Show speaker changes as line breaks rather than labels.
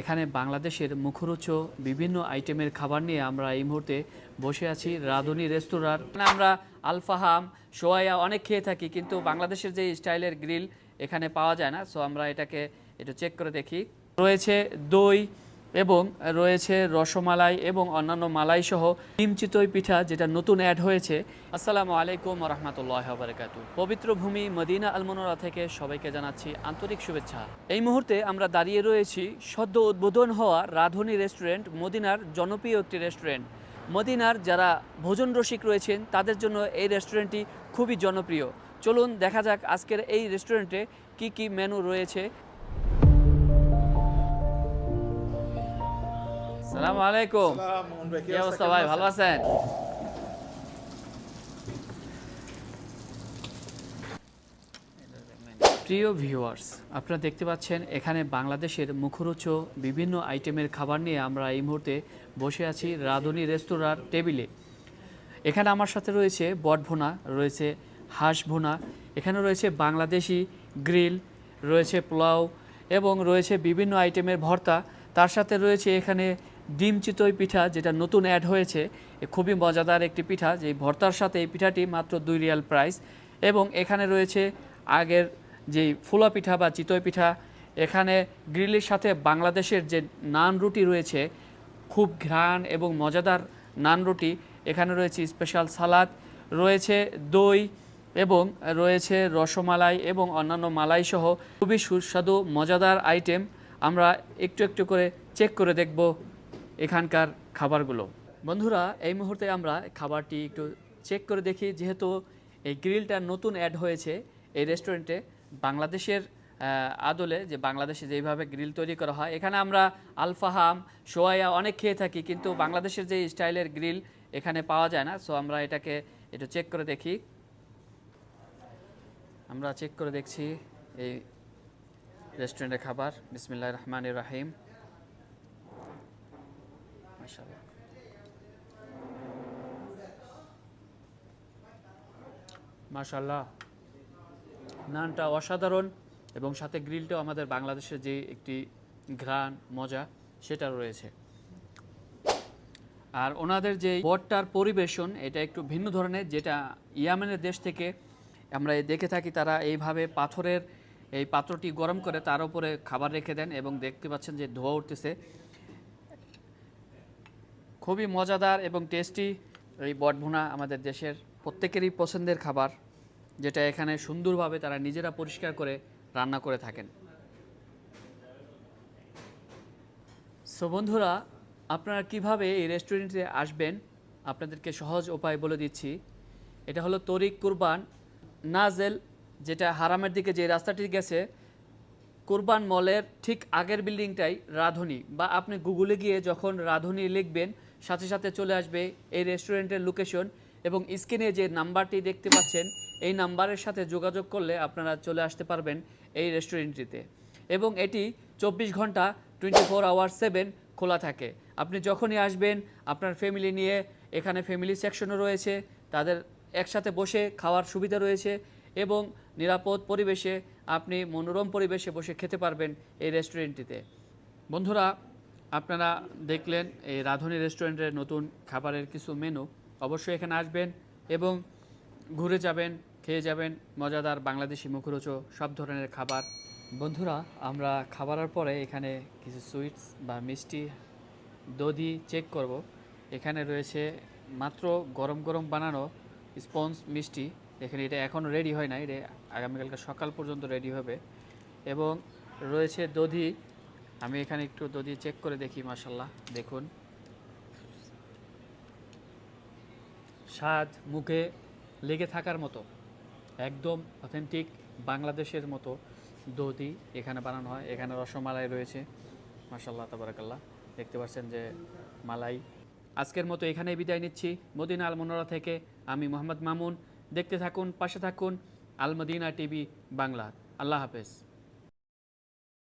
এখানে বাংলাদেশের মুখরোচ বিভিন্ন আইটেমের খাবার নিয়ে আমরা এই মুহূর্তে বসে আছি। রাধুনী রেস্তোরাঁর। আমরা আলফাহাম, সোয়াইয়া অনেক খেয়ে থাকি, কিন্তু বাংলাদেশের যে স্টাইলের গ্রিল এখানে পাওয়া যায় না। সো আমরা এটাকে একটু চেক করে দেখি। রয়েছে দই এবং রয়েছে রসমালাই এবং অন্যান্য মালাই সহ ডিমচিতই পিঠা যেটা নতুন অ্যাড হয়েছে। আসসালামু আলাইকুম রহমতুল্লাহ বারকাতু। পবিত্র ভূমি মদিনা আলমনোরা থেকে সবাইকে জানাচ্ছি আন্তরিক শুভেচ্ছা। এই মুহূর্তে আমরা দাঁড়িয়ে রয়েছি সদ্য উদ্বোধন হওয়া রাধুনী রেস্টুরেন্ট, মদিনার জনপ্রিয় একটি রেস্টুরেন্ট। মদিনার যারা ভোজন রসিক রয়েছেন, তাদের জন্য এই রেস্টুরেন্টটি খুবই জনপ্রিয়। চলুন দেখা যাক আজকের এই রেস্টুরেন্টে কি কি মেনু রয়েছে। সালামু আলাইকুম
কি
অবস্থা ভাই ভালো আছেন প্রিয় ভিউয়ার্স আপনারা দেখতে পাচ্ছেন এখানে বাংলাদেশের মুখরোচ বিভিন্ন আইটেমের খাবার নিয়ে আমরা এই মুহূর্তে বসে আছি রাধুনী রেস্তোরাঁর টেবিলে। এখানে আমার সাথে রয়েছে বটভুনা রয়েছে হাঁস ভুনা এখানে রয়েছে বাংলাদেশি গ্রিল রয়েছে পোলাও এবং রয়েছে বিভিন্ন আইটেমের ভর্তা। তার সাথে রয়েছে এখানে ডিম চিতই পিঠা যেটা নতুন অ্যাড হয়েছে খুবই মজাদার একটি পিঠা। যে ভর্তার সাথে এই পিঠাটি মাত্র দুই রিয়াল প্রাইস এবং এখানে রয়েছে আগের যেই ফুলা পিঠা বা চিতই পিঠা, এখানে গ্রিলের সাথে বাংলাদেশের যে নান রুটি রয়েছে, খুব ঘ্রাণ এবং মজাদার নান রুটি। এখানে রয়েছে স্পেশাল সালাদ রয়েছে দই এবং রয়েছে রসমালাই এবং অন্যান্য মালাই সহ খুবই সুস্বাদু, মজাদার আইটেম আমরা একটু একটু করে চেক করে দেখব। এখানকার খাবারগুলো। বন্ধুরা, এই মুহূর্তে আমরা খাবারটি একটু চেক করে দেখি, যেহেতু এই গ্রিলটা নতুন অ্যাড হয়েছে এই রেস্টুরেন্টে বাংলাদেশের আদলে যে বাংলাদেশে যেইভাবে গ্রিল তৈরি করা হয়, এখানে আমরা আলফাহাম সোয়াইয়া অনেক খেয়ে থাকি, কিন্তু বাংলাদেশের যে স্টাইলের গ্রিল এখানে পাওয়া যায় না। সো আমরা এটাকে একটু চেক করে দেখি। আমরা চেক করে দেখছি এই রেস্টুরেন্টের খাবার। বিসমিল্লাহ রহমান রাহিম। মাশাল্লাহ নানটা অসাধারণ এবং সাথে গ্রিলটাও আমাদের বাংলাদেশের যে একটি ঘ্রাণ, মজা সেটা রয়েছে। আর ওনাদের যে বটটার পরিবেশন, এটা একটু ভিন্ন ধরনের, যেটা ইয়ামেনের দেশ থেকে আমরা দেখে থাকি, তারা এইভাবে পাথরের এই পাত্রটি গরম করে তার উপরে খাবার রেখে দেন এবং দেখতে পাচ্ছেন যে ধোয়া উঠতেছে। খুবই মজাদার এবং টেস্টি এই বটভুনা আমাদের দেশের প্রত্যেকেরই পছন্দের খাবার। যেটা এখানে সুন্দরভাবে তারা নিজেরা পরিষ্কার করে রান্না করে থাকেন। সো বন্ধুরা, আপনারা কীভাবে এই রেস্টুরেন্টে আসবেন, আপনাদেরকে সহজ উপায় বলে দিচ্ছি। এটা হলো তরিক কুরবান নাজেল, যেটা হারামের দিকে যে রাস্তাটি গেছে, কুরবান মলের ঠিক আগের বিল্ডিংটাই রাধুনী। বা আপনি গুগলে গিয়ে যখন রাধুনী লিখবেন, সাথে সাথে চলে আসবে এই রেস্টুরেন্টের লোকেশন এবং স্ক্রিনে যে নাম্বারটি দেখতে পাচ্ছেন এই নাম্বারের সাথে যোগাযোগ করলে আপনারা চলে আসতে পারবেন এই রেস্টুরেন্টটিতে। এবং এটি চব্বিশ ঘণ্টা টোয়েন্টি ফোর আওয়ার সেভেন খোলা থাকে। আপনি যখনই আসবেন, আপনার ফ্যামিলি নিয়ে, এখানে ফ্যামিলি সেকশনও রয়েছে, তাদের একসাথে বসে খাওয়ার সুবিধা রয়েছে এবং নিরাপদ পরিবেশে আপনি মনোরম পরিবেশে বসে খেতে পারবেন এই রেস্টুরেন্টটিতে। বন্ধুরা, আপনারা দেখলেন এই রাধুনী রেস্টুরেন্টের নতুন খাবারের কিছু মেনু অবশ্যই এখানে আসবেন এবং ঘুরে যাবেন, খেয়ে যাবেন, মজাদার বাংলাদেশি মুখরোচক সব ধরনের খাবার। বন্ধুরা, আমরা খাবারের পরে এখানে কিছু সুইটস বা মিষ্টি দধি চেক করব। এখানে রয়েছে মাত্র গরম গরম বানানো স্পঞ্জ মিষ্টি। এখানে এটা এখনও রেডি হয় না এটা আগামীকালকে সকাল পর্যন্ত রেডি হবে। এবং রয়েছে দধি। আমি এখানে একটু দধি চেক করে দেখি মাসাল্লাহ দেখুন। স্বাদ, মুখে লেগে থাকার মতো, একদম অথেন্টিক বাংলাদেশের মতো দধি এখানে বানানো হয়। এখানে রসমালাই রয়েছে। মাসাল্লাহ তাবারাকাল্লাহ। দেখতে পাচ্ছেন যে মালাই। আজকের মতো এখানেই বিদায় নিচ্ছি। মদিনা আল মনোরা থেকে আমি মোহাম্মদ মামুন। দেখতে থাকুন, পাশে থাকুন। আলমদিনা টিভি বাংলা। আল্লাহ হাফেজ।